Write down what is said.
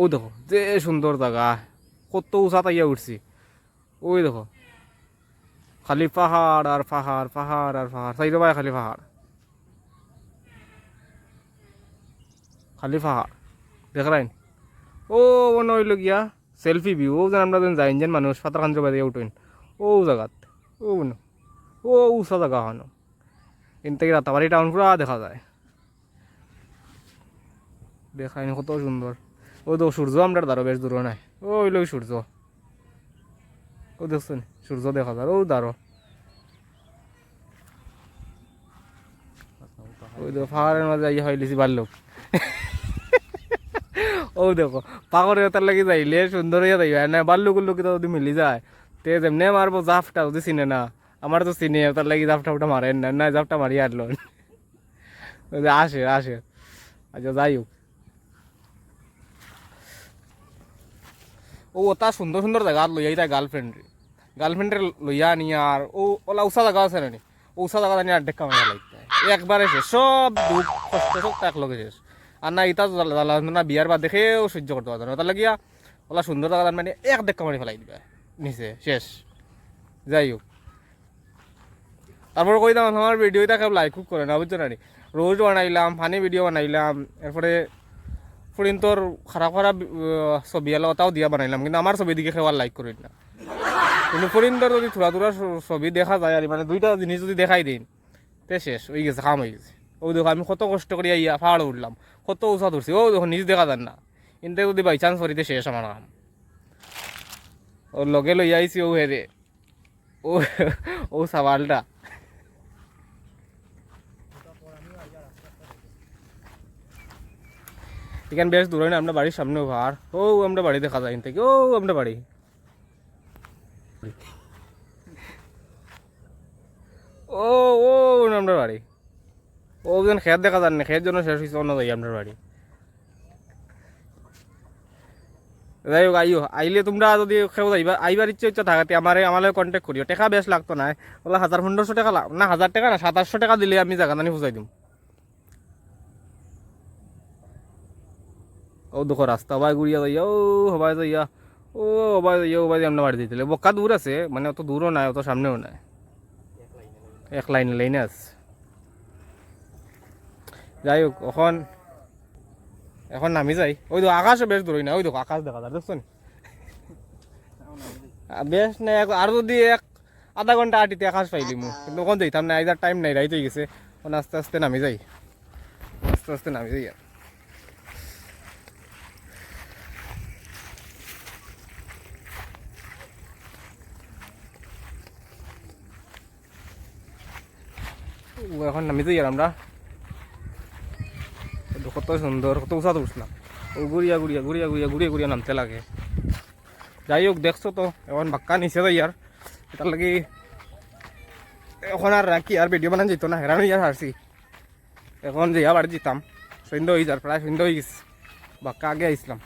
ও দেখো, যে সুন্দর জায়গা কত উঁচা তাইয়া উঠছি। ওই দেখো, খালি পাহাড় আর পাহাড় পাহাড় আর পাহাড় সাইড বাই খালি পাহাড়। খালি পাহাড় দেখলাইন ও মনে হইল গিয়া সেলফি ভিউ যেন আমরা যেন যাই যেন মানুষ পাতার কান্দ্র বাজে উঠেন। ও জায়গাত ও মনে ও উঁচা জায়গা হনো। কিন্তু রাতাবাড়ি টাউন পুরা দেখা যায়। দেখাইনি কত সুন্দর। ও তো সূর্য আমরা দাঁড়ো বেশ দূর নাই। ওই হইল সূর্য ও দেখছেন? সূর্য দেখা যায়। ও দাঁড়ো ওই দেখো পাহাড়ের মাঝে আইয়া হইলিছি বাল্যক। ও দেখো পাগর তার লাগি যাইলে সুন্দর হইয়া যাইবা না বাল্যক উল্লুক তো যদি মিলি যায়, তে যেমনে মারবো জাফটা যদি চিনে না আমার তো চিনে তার লাগি জাফটা উঠা মারেন না না জাফটা মারি আনলো আসে আসে। আচ্ছা যাই হোক। ও ওটা সুন্দর সুন্দর জায়গা লইয়া তাই গার্লফ্রেন্ড গার্লফ্রেন্ডের লইয়া নি আর ও, ওলা উষা জায়গা আছে না নি ও উষা জায়গা জানি আড্ডেক কামাই লাগতে একবারে শেষ, সব দুঃখ কষ্ট সব এক লগে শেষ। আর না ইটা না বিয়ার বাদ দেখেও সহ্য করতে পারতো না। তার লাগিয়া ওলা সুন্দর জায়গা মানে এক দেখ কামাই ফেলাই দিবা, নিচে, শেষ। যাই হোক। তারপর কই দাম, আমার ভিডিওটা কেউ লাইক খুব করে না, বুঝছ না নি? রোজ বানাইলাম ফানি ভিডিও বানাইলাম, এরপরে ফুরিন তোর খারাপ খারাপ ছবি এলো ওটাও দিয়া বানাইলাম, কিন্তু আমার ছবি দিকে কেউ লাইক করি না। কিন্তু ফুরিন যদি থোড়া থোড়া ছবি দেখা যায় আর মানে দুইটা জিনিস যদি দেখাই দিন, তে শেষ হয়ে গেছে কাম হয়ে গেছে। ও দেখো, আমি কত কষ্ট করে ইয়া পাহাড় উঠলাম কত উঁচা ধরছি ও দেখো, নিজ দেখা যান না। কিন্তু যদি বাই চান্স করিতে শেষ আমার কাম। ওর লগে লই আইছি ও হেরে ও ও সাবালটা এখানে বেশ দূরে না আমরা বাড়ির সামনে ভার ও আমরা বাড়ি দেখা যায় থেকে ও আমরা বাড়ি ও ও আমরা বাড়ি ও যেন খেত দেখা যান না খেত জন্য শেষ হয়েছে অন্য যাই আপনার বাড়ি যাই হোক আইও আইলে তোমরা যদি কেউ যাইবা আইবার ইচ্ছে ইচ্ছা থাকাতে আমারে আমালে কন্ট্যাক্ট করিও টাকা বেশ লাগতো না ওলা হাজার পনেরোশো টাকা না হাজার টাকা না সাতাশশো টাকা দিলে আমি জায়গা জানি বুঝাই দিম ও দেখো রাস্তা, হবাই ঘুরিয়া যাইয়া, ও হবাই যাইয়া, ও হবাই যাইয়া হবাই আমরা বাড়ি দিতে বকা দূর আছে মানে অত দূরও নাই, অত সামনেও নাই। এক লাইন লাইনে আছে। যাই হোক, এখন এখন নামি যাই। ওই তো আকাশও বেশ দূরই না, ওই দেখো, আকাশ দেখা যায়, দেখছ বেশ না, এক- আর যদি এক আধা ঘণ্টা আটিতে আকাশ পাইলি মু কিন্তু ওখান যাইতাম না আইদার টাইম নাই রাইতে গেছে। ওখান আস্তে আস্তে নামি যাই। আস্তে আস্তে নামি যাই আর। এখন নামি যাই আর আমরা কত সুন্দর কত উঁচা উঠলাম ও ঘুরিয়া ঘুরিয়া ঘুরিয়া ঘুরিয়া ঘুরিয়া ঘুরিয়া নামতে লাগে। যাই হোক দেখছ তো, এখন বাক্কা নিচে যাই আর এটার লাগি এখন আর রাখি আর ভিডিও বানান যেত না হেরানো ইয়ার হারছি এখন যে বাড়ি যেতাম সন্ধ্যা হয়ে যার প্রায় সন্ধ্যা হয়ে গেছে। বাক্কা আগে আইসলাম